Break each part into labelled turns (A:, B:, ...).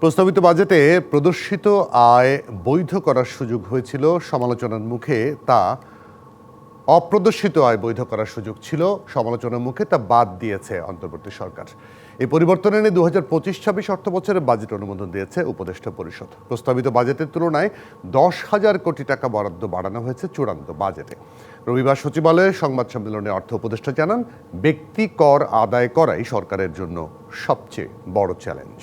A: প্রস্তাবিত বাজেটে প্রদর্শিত আয় বৈধ করার সুযোগ হয়েছিল। সমালোচনার মুখে তা অপ্রদর্শিত আয় বৈধ করার সুযোগ ছিল। সমালোচনার মুখে তা বাদ দিয়েছে অন্তর্বর্তী সরকার। এই পরিবর্তন এনে দু হাজার পঁচিশ ছাব্বিশ অর্থ বছরে বাজেট অনুমোদন দিয়েছে উপদেষ্টা পরিষদ। প্রস্তাবিত বাজেটের তুলনায় দশ হাজার কোটি টাকা বরাদ্দ বাড়ানো হয়েছে চূড়ান্ত বাজেটে। রবিবার সচিবালয়ে সংবাদ সম্মেলনে অর্থ উপদেষ্টা জানান, ব্যক্তি কর আদায় করাই সরকারের জন্য সবচেয়ে বড় চ্যালেঞ্জ।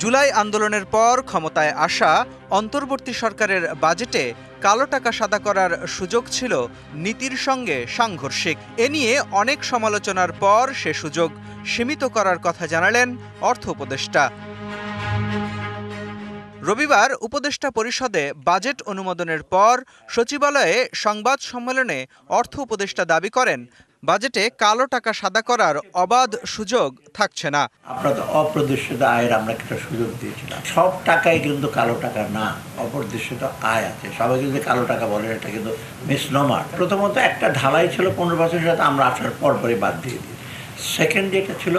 B: জুলাই আন্দোলনের পর ক্ষমতায় আসা অন্তর্বর্তী সরকারের বাজেটে কালো টাকা সাদা করার সুযোগ ছিল নীতির সঙ্গে সাংঘর্ষিক। এ নিয়ে অনেক সমালোচনার পর সে সুযোগ সীমিত করার কথা জানালেন অর্থ উপদেষ্টা। রবিবার উপদেষ্টা পরিষদে বাজেট অনুমোদনের পর সচিবালয়ে সংবাদ সম্মেলনে অর্থ উপদেষ্টা দাবি করেন বাজেটে কালো টাকা সাদা করার অবাধ সুযোগ থাকছে না।
C: তো অপ্রদর্শিত আয়ের আমরা একটা সুযোগ দিয়েছিলাম। সব টাকাই কিন্তু কালো টাকা না, অপ্রদর্শিত আয় আছে। সবাই কিন্তু কালো টাকা বলে, এটা কিন্তু মিস মিসনমার প্রথমত একটা ঢালাই ছিল পনেরো বছরের সাথে, আমরা আসার পর পরে বাদ দিয়ে দিই। সেকেন্ড যেটা ছিল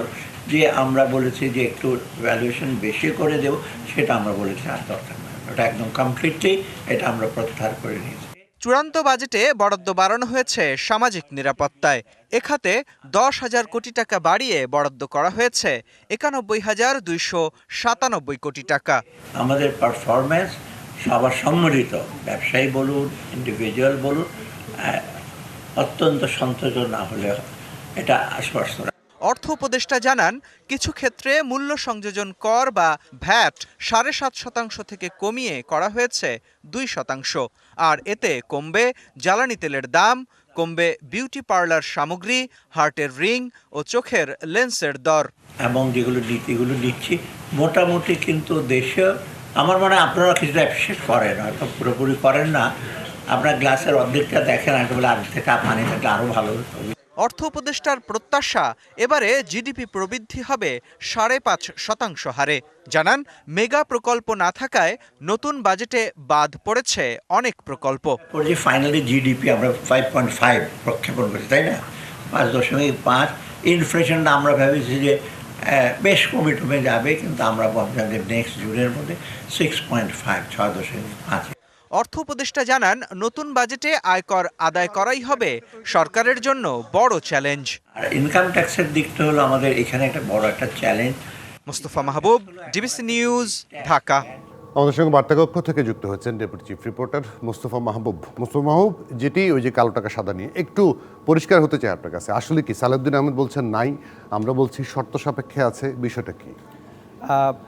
C: যে আমরা বলেছি যে একটু ভ্যালুয়েশন বেশি করে দেব, সেটা আমরা বলেছি আর দরকার নেই। ওটা একদম কমপ্লিটলি এটা আমরা প্রত্যাহার করে নিয়েছি।
B: চূড়ান্ত বাজেটে বরাদ্দ বাড়ানো হয়েছে সামাজিক নিরাপত্তায়। এ খাতে দশ হাজার কোটি টাকা বাড়িয়ে বরাদ্দ করা হয়েছে একানব্বই হাজার দুইশো সাতানব্বই কোটি টাকা।
C: আমাদের পারফরমেন্স সবার সম্মিলিত। ব্যবসায়ী বলুন ইন্ডিভিজুয়াল বলুন অত্যন্ত সন্তোষ না হলে এটা আশ্বস্ত
B: অর্থ উপদেষ্টা জানান, কিছু ক্ষেত্রে মূল্য সংযোজন কর বা ভ্যাট সাড়ে সাত শতাংশ থেকে কমিয়ে করা হয়েছে দুই শতাংশ। আর এতে কমবে জ্বালানি তেলের দাম, কমবে বিউটি পার্লার সামগ্রী, হার্টের রিং ও চোখের লেন্সের দর।
C: এবং যেগুলো নীতিগুলো নিচ্ছি মোটামুটি কিন্তু দেশে আমার মনে আপনারা কিছুটা অ্যাপ্রিসিয়েট করেন, হয়তো পুরোপুরি করেন না। আপনার গ্লাসের অর্ধেকটা দেখেন আর বলে অর্ধেকটা পানি থাকলে আরও ভালো
B: অর্থ উপদেষ্টার প্রত্যাশা, এবারে জিডিপি প্রবৃদ্ধি হবে সাড়ে পাঁচ শতাংশ হারে। জানান, মেগা প্রকল্প না থাকায় নতুন বাজেটে বাদ পড়েছে অনেক প্রকল্প।
C: ফাইনালি জিডিপি আমরা ফাইভ পয়েন্ট ফাইভ প্রক্ষেপণ করছি, তাই না? পাঁচ দশমিক পাঁচ। ইনফ্লেশনটা আমরা ভেবেছি যে বেশ কমে টমে যাবে, কিন্তু আমরা ভাবছিলাম যে নেক্সট জুনের মধ্যে সিক্স পয়েন্ট ফাইভ ছয় দশমিক পাঁচ।
B: অর্থ উপদেষ্টা জানান নতুন বাজেটে আয়কর আদায় করাই হবে সরকারের জন্য বড় চ্যালেঞ্জ।
C: ইনকাম ট্যাক্সের দিকটা হলো আমাদের এখানে একটা বড় একটা challenge
B: Mostafa Mahbub DBC news Dhaka.
A: আমাদের সঙ্গে বার্তাকক্ষ থেকে যুক্ত হয়েছেন deputy chief reporter Mustafa Mahbub. Mustafa Mahbub যেটি ওই যে কালো টাকা সাদা নিয়ে একটু পরিষ্কার হতে চাই আপনার কাছে। আসলে কি সালাউদ্দিন আহমেদ বলছেন নাই? আমরা বলছি শর্ত সাপেক্ষে আছে বিষয়টা কি?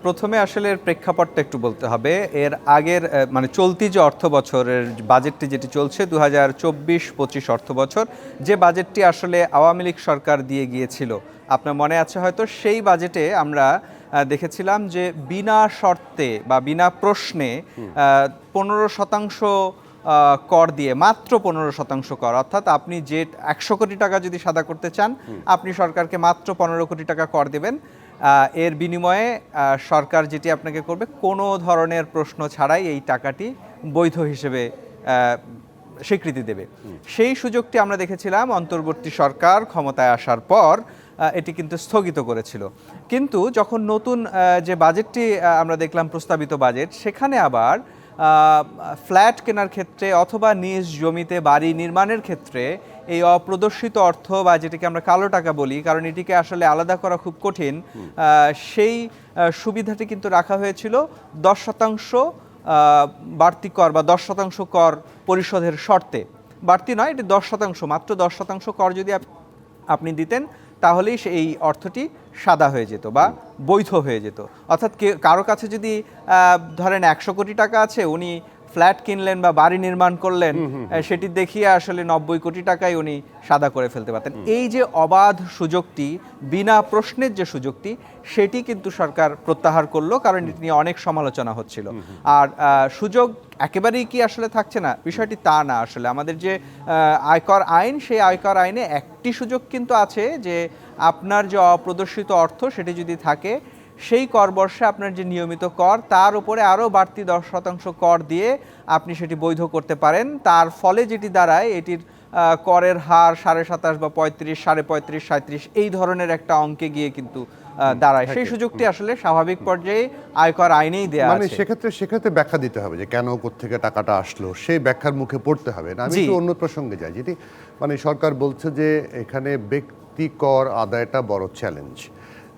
D: প্রথমে আসলে এর প্রেক্ষাপটটা একটু বলতে হবে। এর আগের মানে চলতি যে অর্থ বছরের বাজেটটি যেটি চলছে দু হাজার চব্বিশ পঁচিশ অর্থ বছর যে বাজেটটি আসলে আওয়ামী লীগ সরকার দিয়ে গিয়েছিল আপনার মনে আছে হয়তো? সেই বাজেটে আমরা দেখেছিলাম যে বিনা শর্তে বা বিনা প্রশ্নে পনেরো শতাংশ কর দিয়ে মাত্র পনেরো শতাংশ কর অর্থাৎ আপনি যে একশো কোটি টাকা যদি সাদা করতে চান আপনি সরকারকে মাত্র পনেরো কোটি টাকা কর দেবেন। এর বিনিময়ে সরকার যেটি আপনাকে করবে কোনো ধরনের প্রশ্ন ছাড়াই এই টাকাটি বৈধ হিসেবে স্বীকৃতি দেবে। সেই সুযোগটি আমরা দেখেছিলাম অন্তর্বর্তী সরকার ক্ষমতায় আসার পর এটি কিন্তু স্থগিত করেছিল। কিন্তু যখন নতুন যে বাজেটটি আমরা দেখলাম প্রস্তাবিত বাজেট সেখানে আবার ফ্ল্যাট কেনার ক্ষেত্রে অথবা নিজ জমিতে বাড়ি নির্মাণের ক্ষেত্রে এই অপ্রদর্শিত অর্থ বা যেটিকে আমরা কালো টাকা বলি কারণ এটিকে আসলে আলাদা করা খুব কঠিন সেই সুবিধাটি কিন্তু রাখা হয়েছিল দশ শতাংশ বাড়তি কর বা দশ শতাংশ কর পরিশোধের শর্তে। বাড়তি নয় এটি দশ শতাংশ মাত্র দশ শতাংশ কর যদি আপনি দিতেন তাহলেই এই অর্থটি সাদা হয়ে যেত বা বৈধ হয়ে যেত। অর্থাৎ কারও কাছে যদি ধরেন একশো কোটি টাকা আছে, উনি ফ্ল্যাট কিনলেন বা বাড়ি নির্মাণ করলেন সেটি দেখিয়ে আসলে নব্বই কোটি টাকায় উনি সাদা করে ফেলতে পারতেন। এই যে অবাধ সুযোগটি বিনা প্রশ্নের যে সুযোগটি সেটি কিন্তু সরকার প্রত্যাহার করল কারণ এটি নিয়ে অনেক সমালোচনা হচ্ছিল। আর সুযোগ একেবারেই কি আসলে থাকছে না? বিষয়টি তা না আসলে। আমাদের যে আয়কর আইন সেই আয়কর আইনে একটি সুযোগ কিন্তু আছে যে আপনার যে অপ্রদর্শিত অর্থ সেটি যদি থাকে সেই কর বর্ষে আপনার যে নিয়মিত কর তার উপরে আরও বাড়তি দশ শতাংশ কর দিয়ে আপনি সেটি বৈধ করতে পারেন। তার ফলে যেটি দাঁড়ায় এটির করের হার সাড়ে সাতাশ বা পঁয়ত্রিশ সাড়ে পঁয়ত্রিশ সাঁত্রিশ এই ধরনের একটা অঙ্কে গিয়ে কিন্তু দাঁড়ায়। সেই সুযোগটি আসলে স্বাভাবিক পর্যায়ে আয়কর আইনেই দেয়া
A: মানে সেক্ষেত্রে সেক্ষেত্রে ব্যাখ্যা দিতে হবে যে কেন থেকে টাকাটা আসলো সেই ব্যাখ্যার মুখে পড়তে হবে। না আমি একটু অন্য প্রসঙ্গে যাই যেটি মানে সরকার বলছে যে এখানে ব্যক্তি কর আদায়টা বড় চ্যালেঞ্জ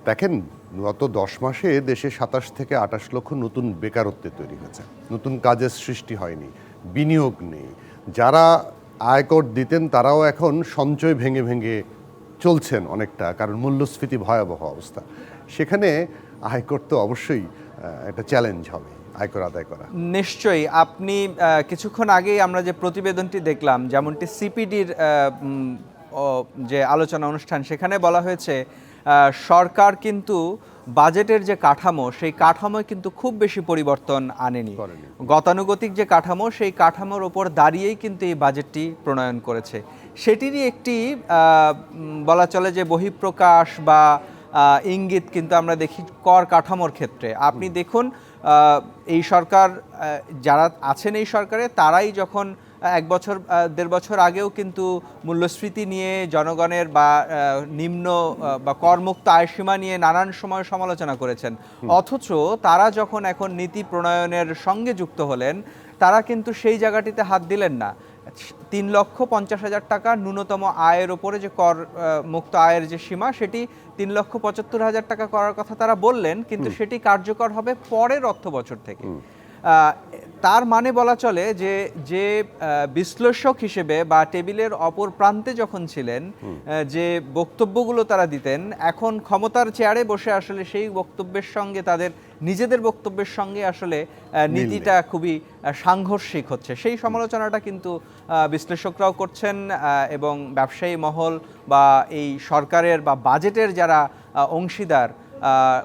A: দেখেন গত দশ মাসে দেশে সাতাশ থেকে আঠাশ লক্ষ নতুন বেকারত্বে তৈরি হয়েছে। নতুন কাজের সৃষ্টি হয়নি, বিনিয়োগ নেই। যারা আয়কর দিতেন, তারাও এখন সঞ্চয় ভেঙে ভেঙে চলছেন অনেকটা, কারণ মূল্যস্ফীতি ভয়াবহ অবস্থা। সেখানে আয়কর তো অবশ্যই একটা চ্যালেঞ্জ হবে, আয়কর আদায় করা।
D: নিশ্চয়ই, আপনি কিছুক্ষণ আগেই আমরা যে প্রতিবেদনটি দেখলাম, যেমনটি সিপিডির যে আলোচনা অনুষ্ঠান, সেখানে বলা হয়েছে সরকার কিন্তু বাজেটের যে কাঠামো সেই কাঠামোয় কিন্তু খুব বেশি পরিবর্তন আনেনি। গতানুগতিক যে কাঠামো সেই কাঠামোর ওপর দাঁড়িয়েই কিন্তু এই বাজেটটি প্রণয়ন করেছে। সেটিরই একটি বলা চলে যে বহিঃপ্রকাশ বা ইঙ্গিত কিন্তু আমরা দেখি কর কাঠামোর ক্ষেত্রে। আপনি দেখুন এই সরকার যারা আছেন এই সরকারে তারাই যখন এক বছর দেড় বছর আগেও কিন্তু মূল্যস্ফীতি নিয়ে জনগণের বা নিম্ন বা করমুক্ত আয়সীমা নিয়ে নানান সময় সমালোচনা করেছেন। অথচ তারা যখন এখন নীতি প্রণয়নের সঙ্গে যুক্ত হলেন তারা কিন্তু সেই জায়গাটিতে হাত দিলেন না। তিন লক্ষ পঞ্চাশ হাজার টাকা ন্যূনতম আয়ের ওপরে যে কর মুক্ত আয়ের যে সীমা সেটি তিন লক্ষ পঁচাত্তর হাজার টাকা করার কথা তারা বললেন কিন্তু সেটি কার্যকর হবে পরের অর্থ বছর থেকে তার মানে বলা চলে যে যে বিশ্লেষক হিসেবে বা টেবিলের অপর প্রান্তে যখন ছিলেন যে বক্তব্যগুলো তারা দিতেন এখন ক্ষমতার চেয়ারে বসে আসলে সেই বক্তব্যের সঙ্গে তাদের নিজেদের বক্তব্যের সঙ্গে আসলে নীতিটা খুবই সাংঘর্ষিক হচ্ছে। সেই সমালোচনাটা কিন্তু বিশ্লেষকরাও করছেন এবং ব্যবসায়ী মহল বা এই সরকারের বা বাজেটের যারা অংশীদার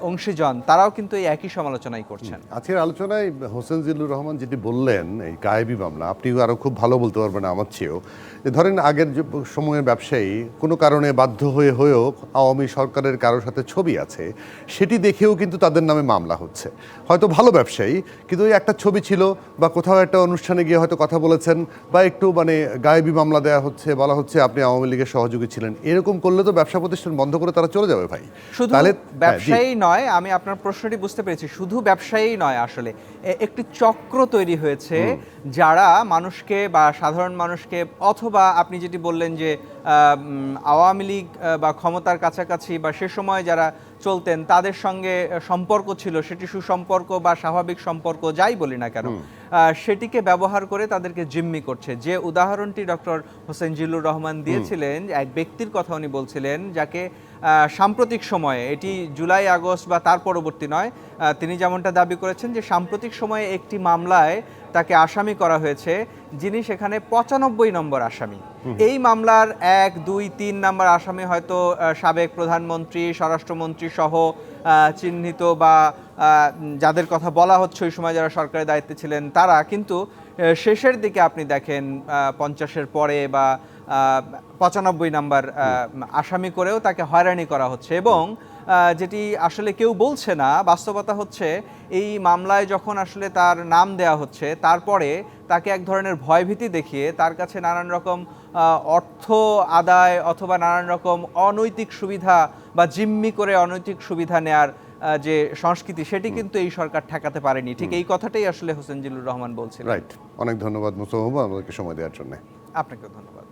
D: অংশীজন তারাও কিন্তু এই একই সমালোচনাই করছেন।
A: আজকের আলোচনায় হোসেন জিল্লুর রহমান যেটি বললেন এই গায়েবী মামলা আপনি আরও খুব ভালো বলতে পারবেন আমার চেয়েও। যে ধরেন আগের যে সময়ের ব্যবসায়ী কোনো কারণে বাধ্য হয়ে হয়েও আওয়ামী সরকারের কারোর সাথে ছবি আছে সেটি দেখেও কিন্তু তাদের নামে মামলা হচ্ছে। হয়তো ভালো ব্যবসায়ী কিন্তু ওই একটা ছবি ছিল বা কোথাও একটা অনুষ্ঠানে গিয়ে হয়তো কথা বলেছেন বা একটু মানে গায়েবি মামলা দেওয়া হচ্ছে বলা হচ্ছে আপনি আওয়ামী লীগের সহযোগী ছিলেন এরকম করলে তো ব্যবসা প্রতিষ্ঠান বন্ধ করে তারা চলে যাবে ভাই।
D: শুধু
A: তাহলে।
D: ব্যবসায়ী নয় আমি আপনার প্রশ্নটি বুঝতে পেরেছি। শুধু ব্যবসায়ী নয় আসলে। একটি চক্র তৈরি হয়েছে যারা মানুষকে বা সাধারণ মানুষকে অথবা আপনি যেটি বললেন যে আওয়ামী লীগ বা ক্ষমতার কাছাকাছি বা সে সময় যারা চলতেন তাদের সঙ্গে সম্পর্ক ছিল। সেটি সুসম্পর্ক বা স্বাভাবিক সম্পর্ক যাই বলি না কেন সেটিকে ব্যবহার করে তাদেরকে জিম্মি করছে। যে উদাহরণটি ডক্টর হোসেন জিল্লুর রহমান দিয়েছিলেন এক ব্যক্তির কথা উনি বলছিলেন যাকে সাম্প্রতিক সময়ে এটি জুলাই আগস্ট বা তার পরবর্তী নয় তিনি যেমনটা দাবি করেছেন যে সাম্প্রতিক সময়ে একটি মামলায় তাকে আসামি করা হয়েছে যিনি সেখানে পঁচানব্বই নম্বর আসামি। এই মামলার এক দুই তিন নম্বর আসামি হয়তো সাবেক প্রধানমন্ত্রী স্বরাষ্ট্রমন্ত্রী সহ চিহ্নিত বা যাদের কথা বলা হচ্ছে ওই সময় যারা সরকারের দায়িত্বে ছিলেন তারা। কিন্তু শেষের দিকে আপনি দেখেন পঞ্চাশের পরে বা পঁচানব্বই নাম্বার আসামি করেও তাকে হয়রানি করা হচ্ছে এবং যেটি আসলে কেউ বলছে না বাস্তবতা হচ্ছে এই মামলায় যখন আসলে তার নাম দেয়া হচ্ছে তারপরে তাকে এক ধরনের ভয়ভীতি দেখিয়ে তার কাছে নানান রকম অর্থ আদায় অথবা নানান রকম অনৈতিক সুবিধা বা জিম্মি করে অনৈতিক সুবিধা নেয়ার যে সংস্কৃতি সেটি কিন্তু এই সরকার ঠেকাতে পারেনি। ঠিক এই কথাটাই আসলে হোসেন জিলুর রহমান বলছিলেন।
A: রাইট অনেক ধন্যবাদ মুস্তফা আমাদেরকে সময় দেওয়ার জন্য।
D: আপনাকে ধন্যবাদ।